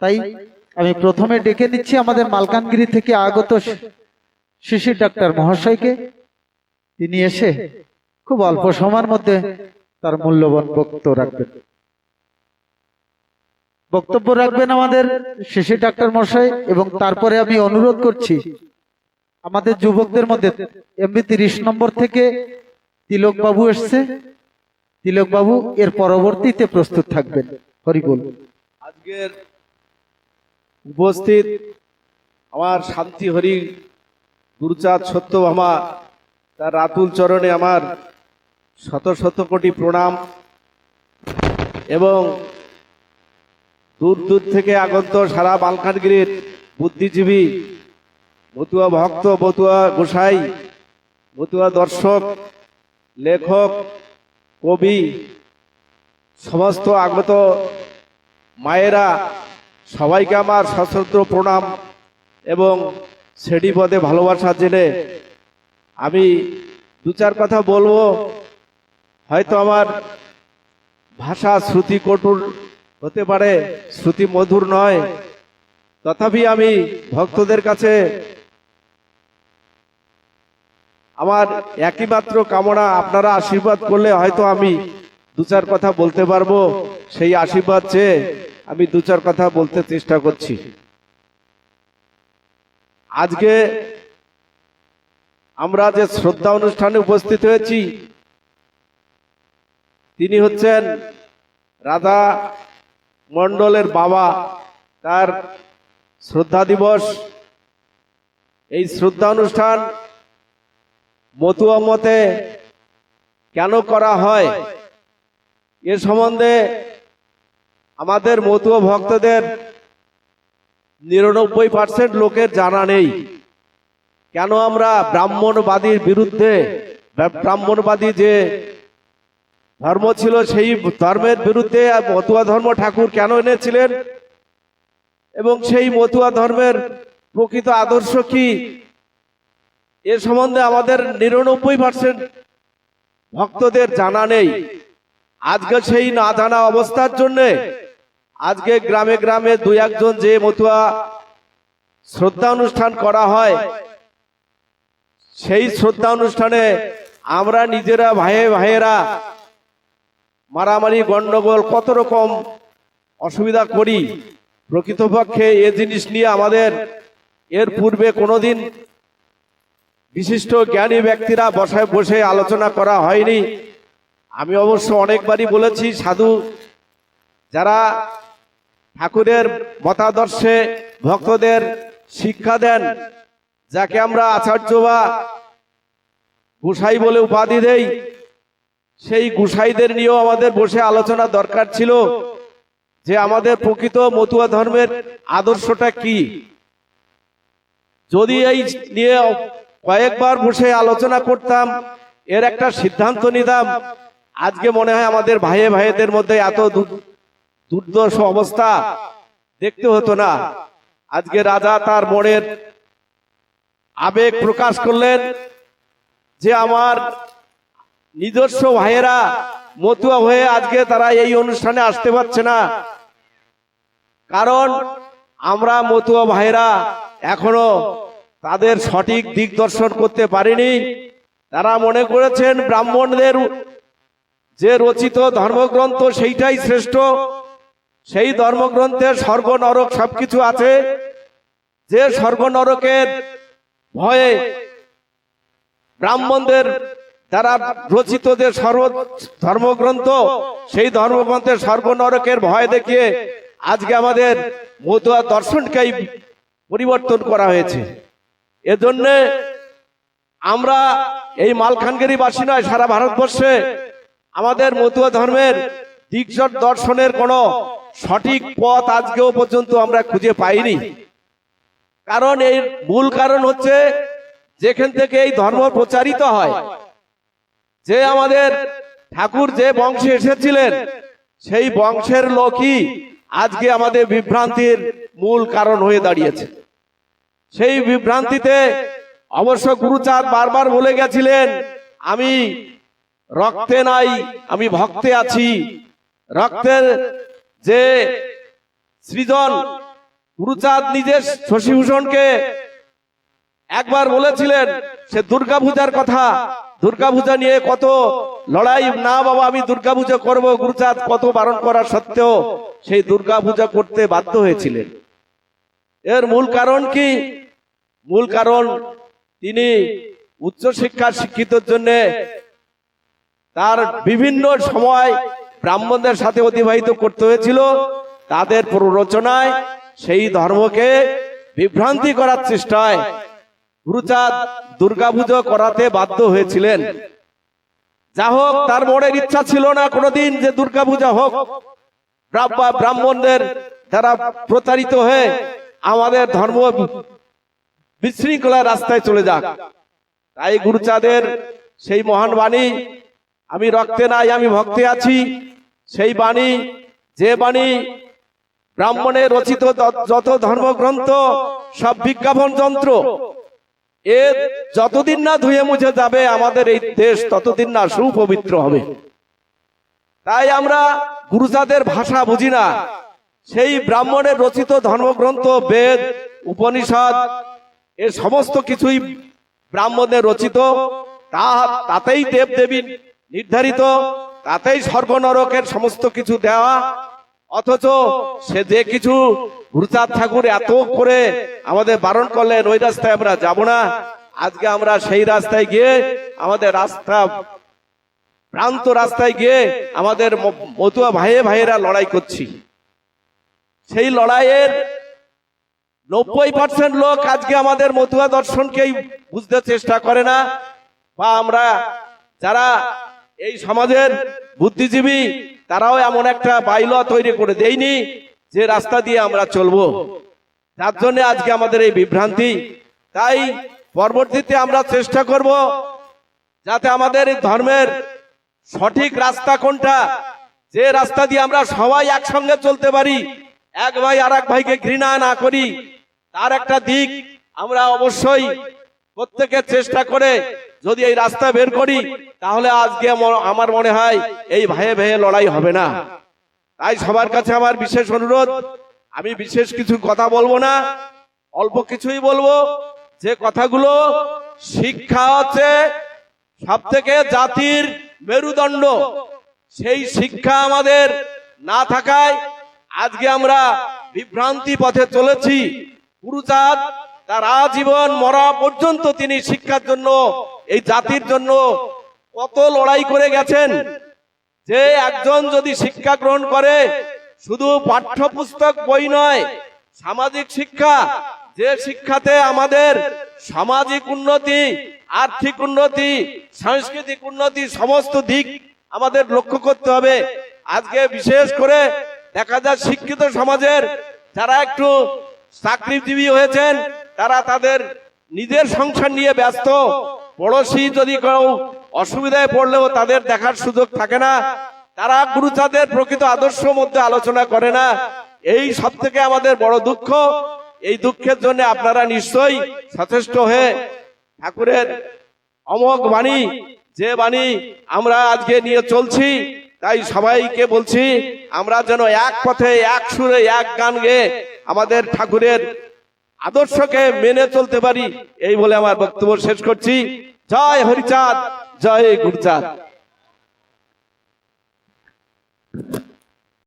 তাই আমি প্রথমে ডেকে নিচ্ছি আমাদের মালকানগিরি থেকে আগত শিশির ডাক্তার মহাশয়কে। তিনি এসে খুব অল্প সময়ের মধ্যে তার মূল্যবান বক্তব্য রাখবেন। বক্তব্য রাখবেন আমাদের শিশির ডাক্তার মহাশয় এবং তারপরে আমি অনুরোধ করছি, আমাদের যুবকদের মধ্যে এমবি তিরিশ নম্বর থেকে তিলক বাবু এসছে। তিলক বাবু এর পরবর্তীতে প্রস্তুত থাকবেন। হরি আজকের উপস্থিত আমার শান্তি হরি গুরুচাঁদ সত্যভামা তার রাতুল চরণে আমার শত শত কোটি প্রণাম এবং দূর দূর থেকে আগত সারা মালকানগিরির বুদ্ধিজীবী, মতুয়া ভক্ত, মতুয়া গোসাই, মতুয়া দর্শক, লেখক, কবি, সমস্ত আগত মায়েরা সবাইকে আমার সশস্ত্র প্রণাম এবং সেডি পদে ভালোবাসা জেনে আমি দু চার কথা বলব। হয়তো আমার ভাষা শ্রুতি কটুর হতে পারে, শ্রুতি মধুর নয়। তথাপি আমি ভক্তদের কাছে আমার একই মাত্র কামনা, আপনারা আশীর্বাদ করলে হয়তো আমি দু চার কথা বলতে পারব। সেই আশীর্বাদ চেয়ে আমি দু চার কথা বলতে চেষ্টা করছি। আজকে আমরা যে শ্রদ্ধা অনুষ্ঠানে উপস্থিত হয়েছি, তিনি হচ্ছেন রাধা মণ্ডলের বাবা, তার শ্রদ্ধা দিবস। এই শ্রদ্ধা অনুষ্ঠান মতুয়া মতে কেন করা হয়? এ সম্বন্ধে আমাদের মতুয়া ভক্তদের নিরানব্বই পার্সেন্ট লোকের জানা নেই। কেন আমরা ব্রাহ্মণবাদীর বিরুদ্ধে ব্রাহ্মণবাদী যে ধর্ম ছিল সেই ধর্মের বিরুদ্ধে মতুয়া ধর্ম ঠাকুর কেন এনেছিলেন? এবং সেই মতুয়া ধর্মের প্রকৃত আদর্শ কি? এ সম্বন্ধে আমাদের নিরানব্বই পার্সেন্ট ভক্তদের জানা নেই। আজকে সেই না জানা অবস্থার জন্যে আজকে গ্রামে গ্রামে দুই একজন যে মতুয়া শ্রদ্ধা অনুষ্ঠান করা হয়, সেই শ্রদ্ধা অনুষ্ঠানে আমরা নিজেরা, ভাইয়ে ভাইয়েরা মারামারি, গন্ডগোল, কত রকম অসুবিধা করি, প্রকৃতপক্ষে এ জিনিস নিয়ে আমাদের এর পূর্বে কোনোদিন বিশিষ্ট জ্ঞানী ব্যক্তিরা বসায় বসে আলোচনা করা হয়নি। আমি অবশ্য অনেকবারই বলেছি, সাধু, যারা ঠাকুরের মতাদর্শে ভক্তদের শিক্ষা দেন, যাকে আমরা আচার্য বা গুসাই বলে উপাধি দেই। সেই গুসাইদের নিয়েও আমাদের বসে আলোচনা দরকার ছিল যে আমাদের প্রকৃত মতুয়া ধর্মের আদর্শটা কি। যদি এই নিয়ে কয়েকবার বসে আলোচনা করতাম, এর একটা সিদ্ধান্ত নিতাম। আজকে মনে হয় আমাদের ভাইয়ে ভাইয়েদের মধ্যে এত দুর্দশ অবস্থা। দেখতে হতো না। আজকে রাজা তার মনের আবেগ প্রকাশ করলেন যে আমার নিজস্ব ভাইয়েরা মতুয়া হয়ে আজকে তারা এই অনুষ্ঠানে আসতে পারছে না। কারণ আমরা মতুয়া ভাইরা এখনও তাদের সঠিক দিক দর্শন করতে পারিনি। তারা মনে করেছেন ব্রাহ্মণদের যে রচিত ধর্মগ্রন্থ সেইটাই শ্রেষ্ঠ। সেই ধর্মগ্রন্থে স্বর্গ নরক সবকিছু আছে। যে স্বর্গ নরকের ভয়ে ব্রাহ্মণদের দ্বারা রচিত যে সর্ব ধর্মগ্রন্থ, সেই ধর্মগ্রন্থের স্বর্গ নরকের ভয় দেখিয়ে আজকে আমাদের মতুয়া দর্শনকেই পরিবর্তন করা হয়েছে। এজন্য আমরা এই মালখানগিরি বাসী নয়, সারা ভারতবর্ষে আমাদের মতুয়া ধর্মের দিকজট দর্শনের কোনো সঠিক পথ আজকেও পর্যন্ত আমরা খুঁজে পাইনি। কারণ এর মূল কারণ হচ্ছে যেখান থেকে এই ধর্ম প্রচারিত হয়, যে আমাদের ঠাকুর যে বংশে এসেছিলেন, সেই বংশের লোকই আজকে আমাদের বিভ্রান্তির মূল কারণ হয়ে দাঁড়িয়েছে। সেই বিভ্রান্তিতে অবশ্য গুরুচাঁদ বারবার বলে গেছিলেন, আমি রক্তে নাই, আমি ভক্তে আছি। রক্তের যে সৃজন গুরুচাঁদ নিজে শশীভূষণকে একবার বলেছিলেন, সে দুর্গা পূজার কথা দুর্গা পূজা নিয়ে কত লড়াই। না বাবা, আমি দুর্গা পুজো করব, গুরুচাঁদ, কত বারণ করা সত্ত্বেও সেই দুর্গা পূজা করতে বাধ্য হয়েছিলেন। এর মূল কারণ কি? মূল কারণ, তিনি উচ্চশিক্ষার শিক্ষিতর জন্য তার বিভিন্ন সময় ব্রাহ্মণদের সাথে অতিবাহিত করতে হয়েছিল। তাদের প্ররোচনায় সেই ধর্মকে বিভ্রান্তি করার চেষ্টায় গুরুচাঁদ দুর্গাপুজো করাতে বাধ্য হয়েছিলেন। যা হোক, তার মনের ইচ্ছা ছিল না কোনোদিন যে দুর্গাপূজা হোক। ব্রা- ব্রাহ্মণদের দ্বারা প্রতারিত হয়ে আমাদের ধর্ম বিশৃঙ্খলা রাস্তায় চলে যাক। তাই গুরুচাঁদের সেই মহান বাণী আমি রক্তে নাই, আমি ভক্তে আছি। সেই বাণী, যে বাণী ব্রাহ্মণের রচিত যত ধর্মগ্রন্থ, সব বিজ্ঞাপন যন্ত্র। এ যতদিন না ধুয়ে মুছে যাবে, আমাদের এই দেশ ততদিন না সুপবিত্র হবে। তাই আমরা গুরুচাঁদের ভাষা বুঝি না। সেই ব্রাহ্মণের রচিত ধর্মগ্রন্থ, বেদ, উপনিষদ, এ সমস্ত কিছুই ব্রাহ্মণের রচিত। তা তাতেই দেব দেবী নির্ধারিত তাতেই স্বর্গ নরকের সমস্ত কিছু দেওয়া, অথচ সে যে কিছু গুরুচাঁদ ঠাকুর এত করে আমাদের বারণ করলেন, ওই রাস্তায় আমরা যাব না। আজকে আমরা সেই রাস্তায় গিয়ে আমাদের রাস্তা প্রান্ত রাস্তায় গিয়ে আমাদের মতুয়া ভাইয়ে ভাইয়েরা লড়াই করছি। সেই লড়াইয়ের নব্বই পার্সেন্ট লোক আজকে আমাদের মতুয়া দর্শনকেই বুঝতে চেষ্টা করে না, বা আমরা যারা এই সমাজের বুদ্ধিজীবী তারাও এমন একটা বাইল তৈরি করে দেয়নি যে রাস্তা দিয়ে আমরা চলবো। যার জন্য আজকে আমাদের এই বিভ্রান্তি। তাই পরবর্তীতে আমরা চেষ্টা করব যাতে আমাদের এই ধর্মের সঠিক রাস্তা কোনটা, যে রাস্তা দিয়ে আমরা সবাই একসঙ্গে চলতে পারি, এক ভাই আর এক ভাইকে ঘৃণা না করি, তার একটা দিক আমরা অবশ্যই প্রত্যেকের চেষ্টা করে যদি এই রাস্তা বের করি, তাহলে আজকে আমার- মনে হয় এই ভাইয়ে ভাইয়ে লড়াই হবে না। তাই সবার কাছে আমার বিশেষ অনুরোধ, আমি বিশেষ কিছু কথা বলব না, অল্প কিছুই বলব। যে কথাগুলো শিক্ষা হচ্ছে সব থেকে জাতির মেরুদণ্ড, সেই শিক্ষা আমাদের না থাকায় আজকে আমরা বিভ্রান্তি পথে চলেছি। গুরুচাঁদ তার আজীবন মরা পর্যন্ত তিনি শিক্ষার জন্য, এই জাতির জন্য কত লড়াই করে গেছেন। যে একজন যদি শিক্ষা গ্রহণ করে, শুধু পাঠ্যপুস্তক বই নয়, সামাজিক শিক্ষা, যে শিক্ষাতে আমাদের সামাজিক উন্নতি, আর্থিক উন্নতি, সাংস্কৃতিক উন্নতি, সমস্ত দিক আমাদের লক্ষ্য করতে হবে। আজকে বিশেষ করে দেখা যায় শিক্ষিত সমাজের যারা একটু চাকরিজীবী হয়েছেন তারা তাদের নিজের সংসার নিয়ে ব্যস্ত। পড়োশি যদি কেউ অসুবিধায় পড়লেও তাদের দেখার সুযোগ থাকে না। তারা গুরুচাঁদের প্রকৃত আদর্শ মধ্যে আলোচনা করে না। এই সব থেকে আমাদের বড় দুঃখ। এই দুঃখের জন্য আপনারা নিশ্চয়ই সচেষ্ট হয়ে ঠাকুরের অমোঘ বাণী, যে বাণী আমরা আজকে নিয়ে চলছি, তাই সবাইকে বলছি, আমরা যেন এক পথে, এক সুরে, এক গান গেয়ে আমাদের ঠাকুরের আদর্শকে মেনে চলতে পারি এই বলে আমার বক্তব্য শেষ করছি। জয় হরিচাঁদ জয় গুরুচাঁদ।